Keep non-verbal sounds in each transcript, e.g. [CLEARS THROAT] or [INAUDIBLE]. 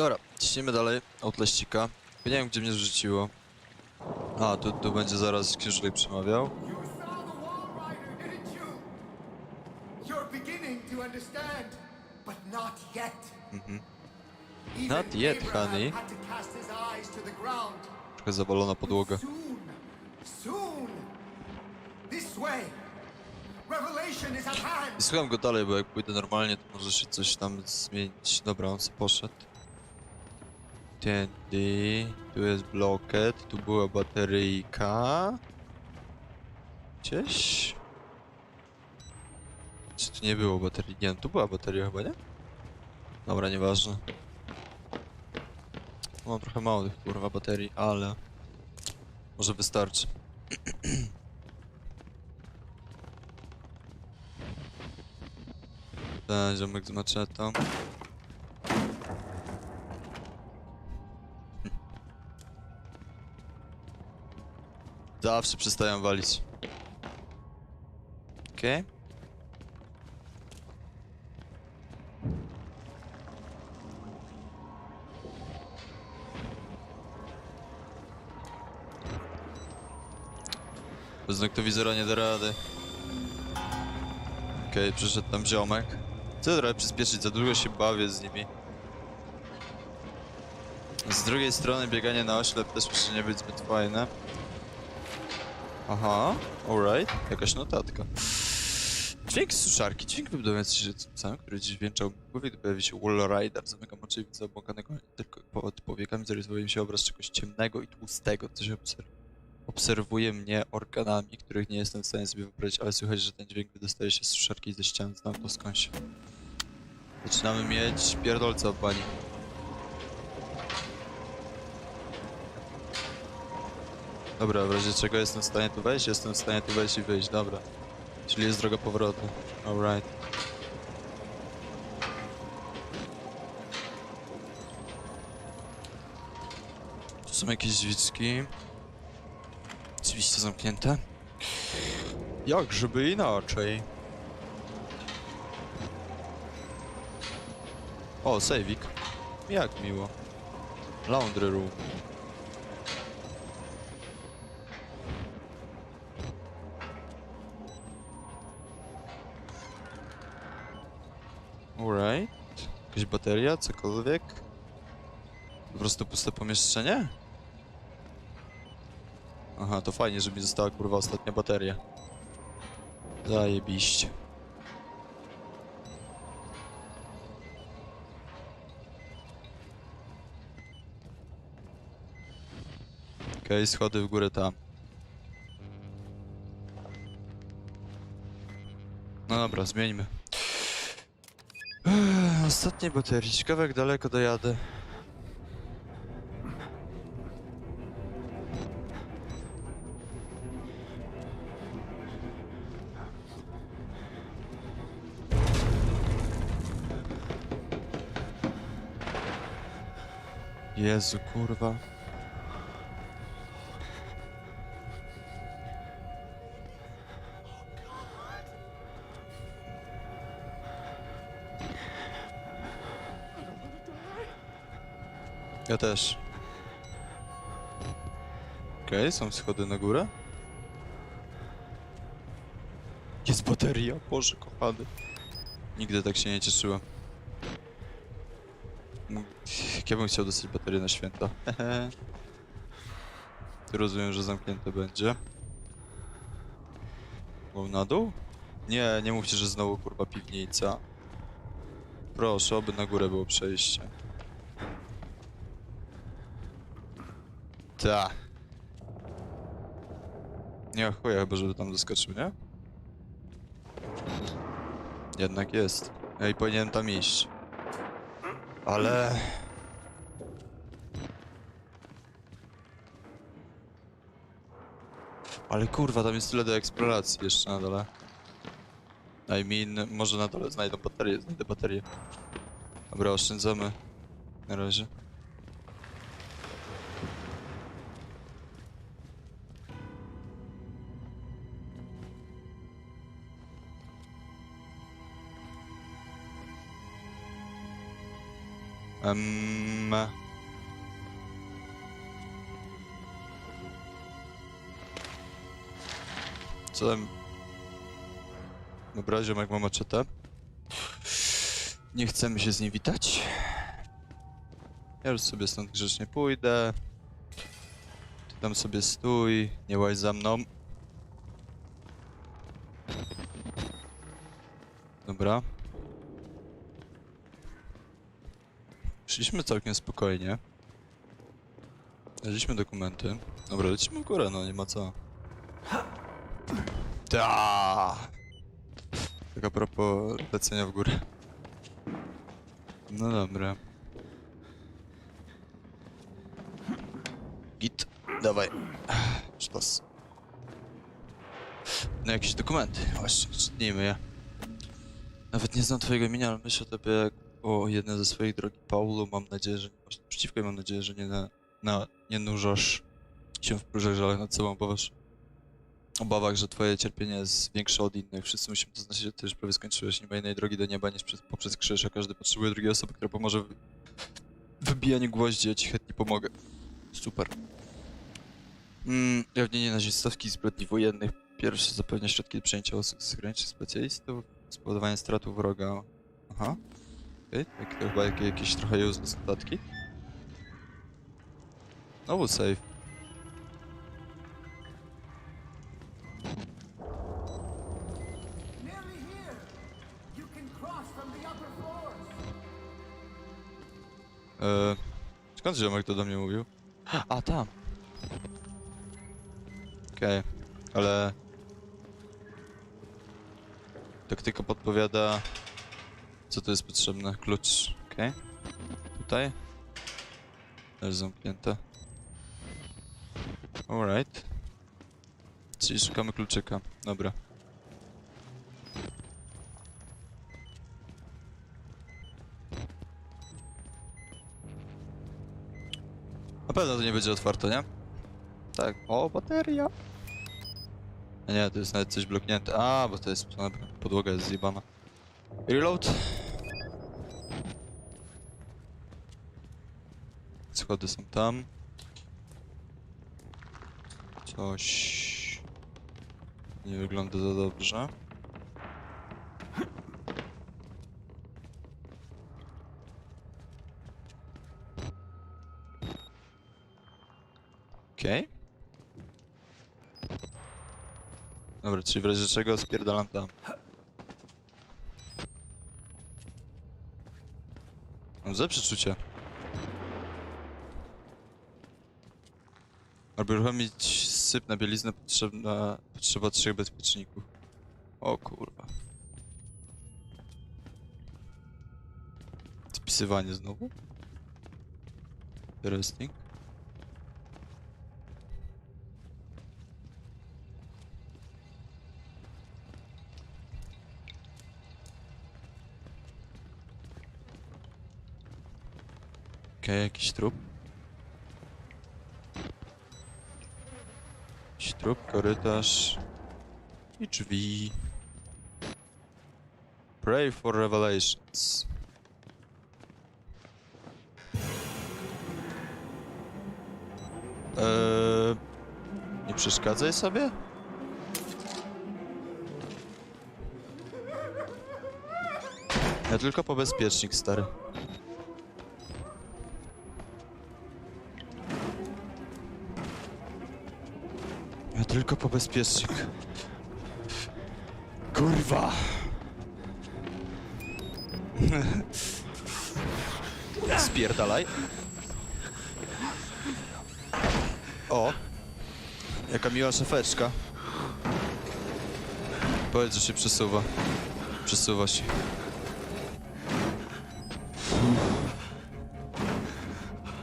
Dobra, ciśniemy dalej. Outlaścika. Nie wiem, gdzie mnie zrzuciło. A, tu, tu będzie zaraz księżyk przemawiał. But not yet. Honey. Trochę zawalona podłoga. I słucham go dalej, bo jak pójdę normalnie, to może się coś tam zmienić. Dobra, on sobie poszedł. Tędy. Tu jest bloket, tu była bateryjka. Gdzieś? Czy tu nie było baterii? Nie, no, tu była bateria chyba, nie? Dobra, nieważne. Mam trochę mało tych kurwa baterii, ale... Może wystarczy. Ten [CLEARS THROAT] ziomek z maczetą. Zawsze przestają walić. Okej. Bez noktowizora nie da rady. Okej, przyszedł tam ziomek. Chcę trochę przyspieszyć, za długo się bawię z nimi. Z drugiej strony bieganie na oślep też musi nie być zbyt fajne. Aha, alright, jakaś notatka. Dźwięk z suszarki, dźwięk wybudowiający się sam, który dźwięczał w głowie, gdy pojawi się Wall Rider. Zamykam oczy i obłąkanego tylko pod powiekami zarysowuje mi się obraz czegoś ciemnego i tłustego, co się obserw obserwuje mnie organami, których nie jestem w stanie sobie wyobrazić, ale słychać, że ten dźwięk wydostaje się z suszarki i ze ścian, znam to skądś. Zaczynamy mieć pierdolca pani. Dobra, w razie czego jestem w stanie tu wejść? Jestem w stanie tu wejść i wyjść, dobra. Czyli jest droga powrotu. Alright. Tu są jakieś drzwiczki. Oczywiście zamknięte. Jak, żeby inaczej? O, sejwik. Jak miło. Laundry room. Alright. Jakaś bateria, cokolwiek. Po prostu puste pomieszczenie? Aha, to fajnie, że mi została kurwa ostatnia bateria. Zajebiście. Okej, schody w górę tam. No dobra, zmieńmy. Baterie. Ciekawe jak daleko dojadę. Jezu, kurwa. Ja też. Okej, są schody na górę. Jest bateria, Boże kochany. Nigdy tak się nie cieszyłem. Jak ja bym chciał dostać baterię na święta. [LAUGHS] Rozumiem, że zamknięte będzie. Go na dół? Nie, nie mówcie, że znowu kurwa piwnica. Proszę, oby na górę było przejście. Ta. Nie chuja chyba, żeby tam doskoczył, nie? Jednak jest. Ej, powinienem tam iść. Ale... Ale kurwa, tam jest tyle do eksploracji jeszcze na dole. I mean, może na dole znajdę baterię, znajdę baterię. Dobra, oszczędzamy. Na razie. Um, co tam? Dobra, ziomek ma maczetę. Nie chcemy się z nim witać. Ja już sobie stąd grzecznie pójdę. Ty tam sobie stój, nie łaź za mną. Dobra. Szliśmy całkiem spokojnie. Znaleźliśmy dokumenty. Dobra, lecimy w górę, no nie ma co. Ta. Tak a propos lecenia w górę. No dobra. Git, dawaj. Sztos. No jakieś dokumenty, właśnie, czytnijmy je. Nawet nie znam twojego imienia, ale myślę o tobie jak o jednej ze swoich drogi Paulu. Mam nadzieję, że nie przeciwko i mam nadzieję, że nie, na, na, nie nurzasz się w żalach nad sobą, obawasz, obawach, że twoje cierpienie jest większe od innych. Wszyscy musimy to znaczyć, że ty już prawie skończyłeś. Nie ma innej drogi do nieba niż przez, poprzez krzyż, a każdy potrzebuje drugiej osoby, która pomoże w wybijaniu gwoździ, ja ci chętnie pomogę. Super. Mm, ujawnienie nazistowskich zbrodni wojennych. Pierwsze zapewnia środki do przejęcia osób z zagranicznych specjalistów. Spowodowanie stratu wroga. Aha. Okej, okay, to chyba jakieś, jakieś trochę useless notatki. Znowu save. Eee, skąd ziomek to do mnie mówił? A, tam. Okej, ale... Taktyka podpowiada... Co to jest potrzebne? Klucz, okej. Tutaj? Też zamknięte. Alright. Czyli szukamy kluczyka. Dobra. Na pewno to nie będzie otwarte, nie? Tak. O, bateria! A nie, to jest nawet coś bloknięte. A, bo to jest... Podłoga jest zjebana. Reload! Schody są tam. Coś... Nie wygląda za dobrze. Okej. Dobra, czyli w razie czego spierdalam tam. Mam złe przeczucie. Aby uruchomić syp na bieliznę potrzebna, potrzeba trzech bezpieczników. O kurwa. Spisywanie znowu? Interesting. Okej, jakiś trup. Trup, korytarz. I drzwi. Pray for revelations. Eee, nie przeszkadzaj sobie? Ja tylko po bezpiecznik, stary. Tylko po bezpiecznik. Kurwa! Spierdalaj. O! Jaka miła szafeczka. Powiedz, że się przesuwa. Przesuwa się.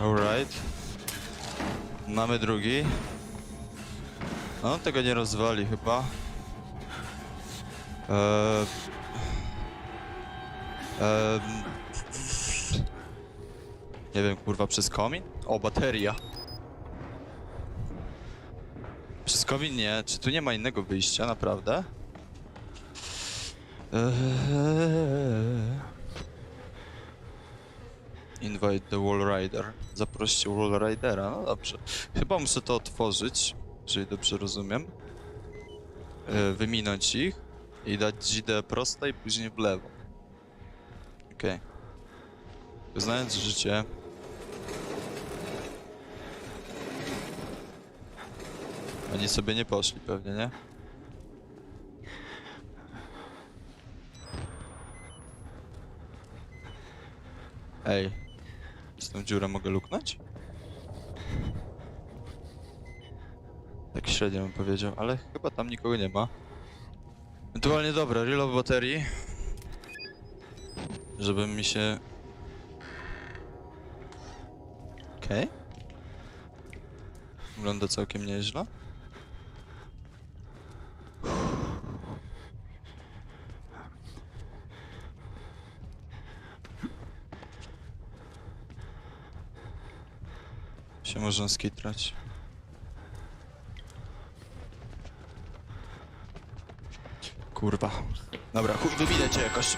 Alright. Mamy drugi. No, tego nie rozwali chyba. Eee... Eee... Nie wiem, kurwa, przez komin? O, bateria. Przez komin nie. Czy tu nie ma innego wyjścia, naprawdę? Eee... Invite the Wall Rider. Zaproście Wall Ridera, no dobrze. Chyba muszę to otworzyć, jeżeli dobrze rozumiem. E, Wyminąć ich i dać GD prosto i później w lewo. Okej. Znając życie... Oni sobie nie poszli pewnie, nie? Ej. Z tą dziurą mogę luknąć? Tak średnio bym powiedział, ale chyba tam nikogo nie ma. Ewentualnie dobra, reload baterii. Żeby mi się... Okej. Wygląda całkiem nieźle. Się można skitrać. Kurwa. Dobra, chuj, wybiję cię jakoś.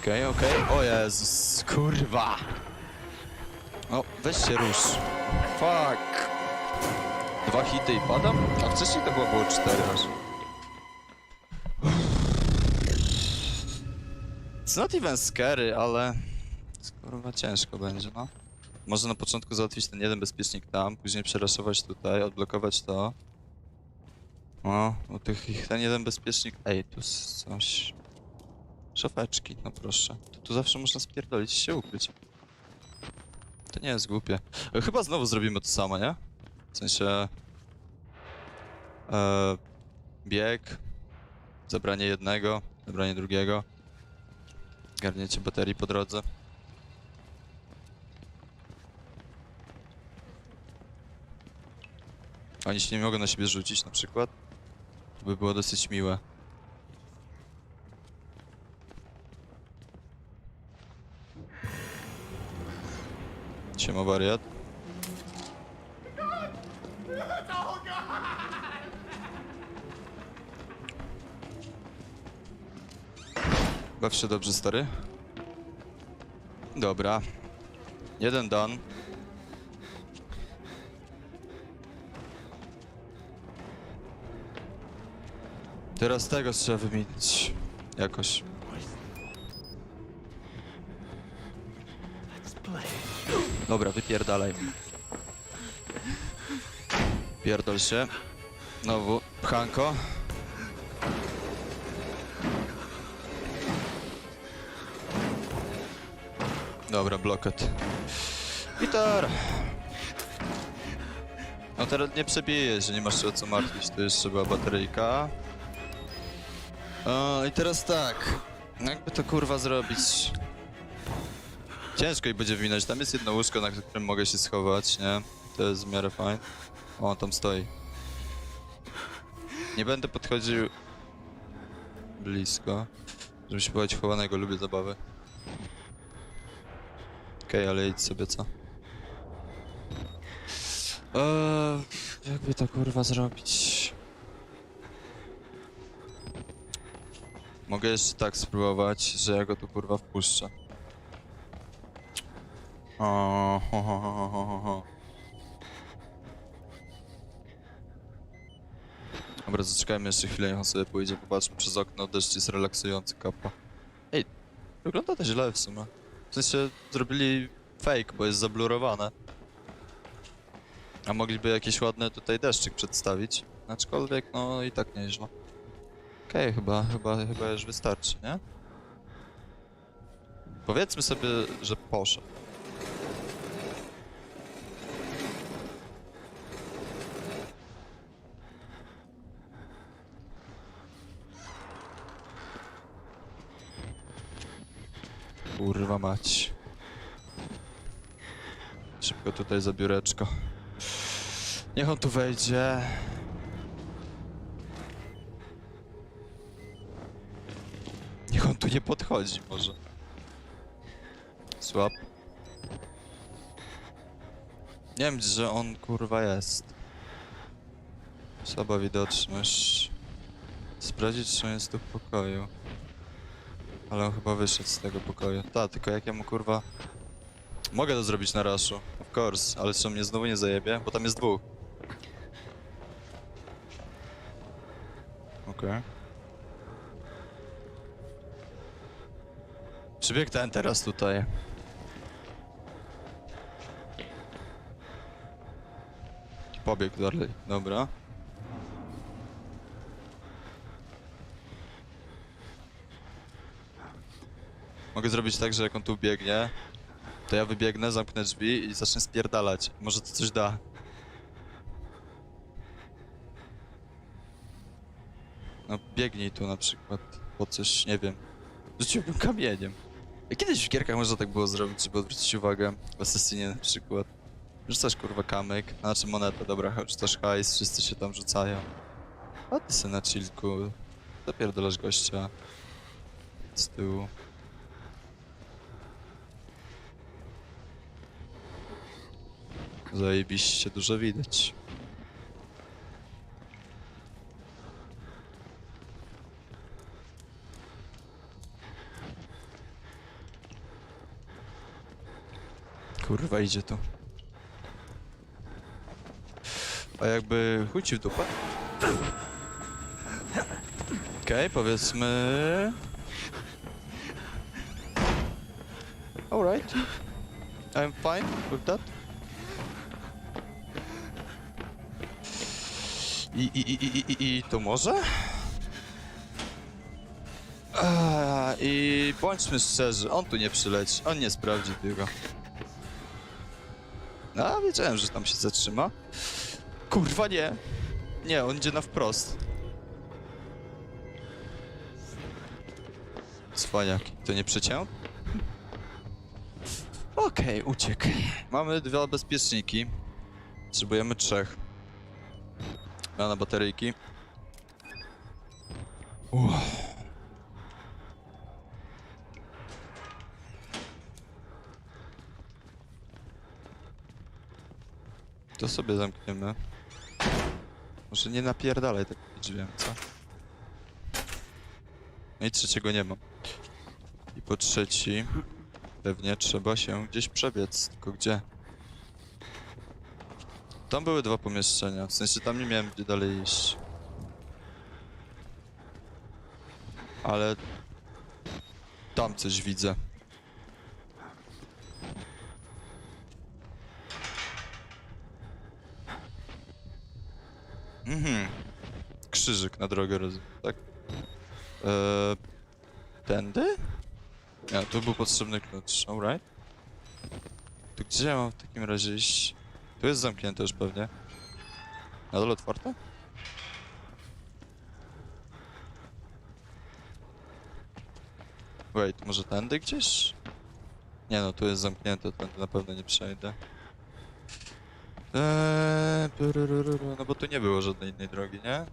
Okej, okej. O Jezus, kurwa. O, weź się rusz. Fuck. Dwa hity i padam? A wcześniej to było, było cztery aż. It's not even scary, ale... Kurwa ciężko będzie, no. Może na początku załatwić ten jeden bezpiecznik tam, później przeraszować tutaj, odblokować to. O, u tych ich ten jeden bezpiecznik. Ej, tu coś. Szafeczki, no proszę. Tu, tu zawsze można spierdolić się ukryć. To nie jest głupie. E, Chyba znowu zrobimy to samo, nie? W sensie. E, bieg. Zabranie jednego, zabranie drugiego. Garnięcie baterii po drodze. Oni się nie mogą na siebie rzucić na przykład. To by było dosyć miłe. Siema wariat. Baw się dobrze, stary. Dobra. Jeden dan. Teraz tego trzeba wymienić. Jakoś. Dobra, wypierdalaj. Pierdol się. Znowu, pchanko. Dobra, blokat. Gitar! No teraz nie przebijesz, nie masz się o co martwić, to jeszcze była bateryjka. O, i teraz tak. Jakby to kurwa zrobić? Ciężko i będzie winać. Tam jest jedno łóżko, na którym mogę się schować, nie? To jest w miarę fajne. O, tam stoi. Nie będę podchodził blisko, żeby się bać chowanego. Lubię zabawy. Okej, ale idź sobie, co? Eee, jakby to kurwa zrobić? Mogę jeszcze tak spróbować, że ja go tu kurwa wpuszczę. O, ho, ho, ho, ho, ho. Dobra, zaczekajmy jeszcze chwilę, niech on sobie pójdzie, popatrzmy przez okno, deszcz jest relaksujący, kapa. Ej, wygląda to źle w sumie. W sensie zrobili fake, bo jest zablurowane. A mogliby jakiś ładny tutaj deszczyk przedstawić. Aczkolwiek, no i tak nieźle. Okej, chyba, chyba, chyba już wystarczy, nie? Powiedzmy sobie, że poszedł. Kurwa mać. Szybko tutaj za biureczko. Niech on tu wejdzie. Tu nie podchodzi może. Słab. Nie wiem, że on kurwa jest. Słaba widoczność. Sprawdzić, czy on jest tu w pokoju. Ale on chyba wyszedł z tego pokoju. Ta, tylko jak ja mu kurwa... Mogę to zrobić na raszu, of course, ale czy on mnie znowu nie zajebie? Bo tam jest dwóch. Okej. Przybiegł ten teraz tutaj. Pobiegł dalej, dobra. Mogę zrobić tak, że jak on tu biegnie, to ja wybiegnę, zamknę drzwi i zacznę spierdalać. Może to coś da. No biegnij tu na przykład, po coś, nie wiem. Rzuciłbym kamieniem. Kiedyś w gierkach można tak było zrobić, żeby odwrócić uwagę. W Assassinie na przykład. Rzucasz kurwa kamyk, znaczy monetę, dobra, rzucasz hajs, wszyscy się tam rzucają. A ty se na chillku, zapierdolasz gościa z tyłu. Zajebiście dużo widać. Kurwa idzie tu. A jakby chuj ci w dupę? Okej, powiedzmy... Alright. I'm fine with that. I, i, i, i, i, i to może? A, I bądźmy szczerzy, on tu nie przyleci, on nie sprawdzi tego. A, wiedziałem, że tam się zatrzyma. Kurwa nie. Nie, on idzie na wprost. Cwaniak, to nie przeciąg? Okej, uciekł. Mamy dwa bezpieczniki. Potrzebujemy trzech. Ja na bateryjki. Uff. To sobie zamkniemy. Może nie napierdalaj tak drzwiami, co? No i trzeciego nie mam. I po trzeci, pewnie trzeba się gdzieś przebiec, tylko gdzie? Tam były dwa pomieszczenia, w sensie tam nie miałem gdzie dalej iść. Ale... Tam coś widzę. Mhm. Krzyżyk na drogę, rozumiem, tak? Eee, tędy? Nie, tu był potrzebny klucz, alright. To gdzie ja mam w takim razie iść? Tu jest zamknięte już pewnie. Na dole otwarte? Wait, może tędy gdzieś? Nie no, tu jest zamknięte, tędy na pewno nie przejdę. Eee, no bo tu nie było żadnej innej drogi, nie?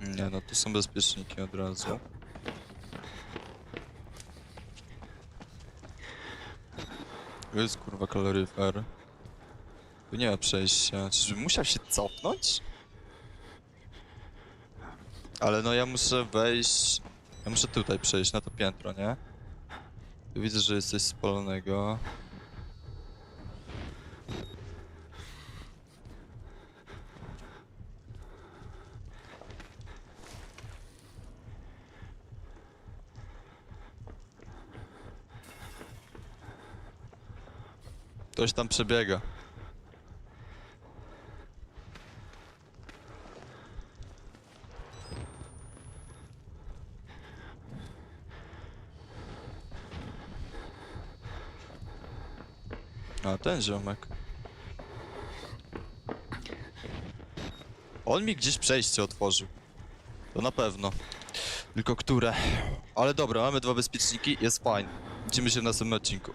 Nie no, tu są bezpieczniki od razu. Tu jest kurwa kaloryfer. Tu nie ma przejścia. Czyżbym musiał się cofnąć? Ale no ja muszę wejść... Ja muszę tutaj przejść, na to piętro, nie? Widzę, że jest coś spalonego. Ktoś tam przebiega. A, ten ziomek. On mi gdzieś przejście otworzył. To na pewno. Tylko które? Ale dobra, mamy dwa bezpieczniki, jest fajnie. Widzimy się w następnym odcinku.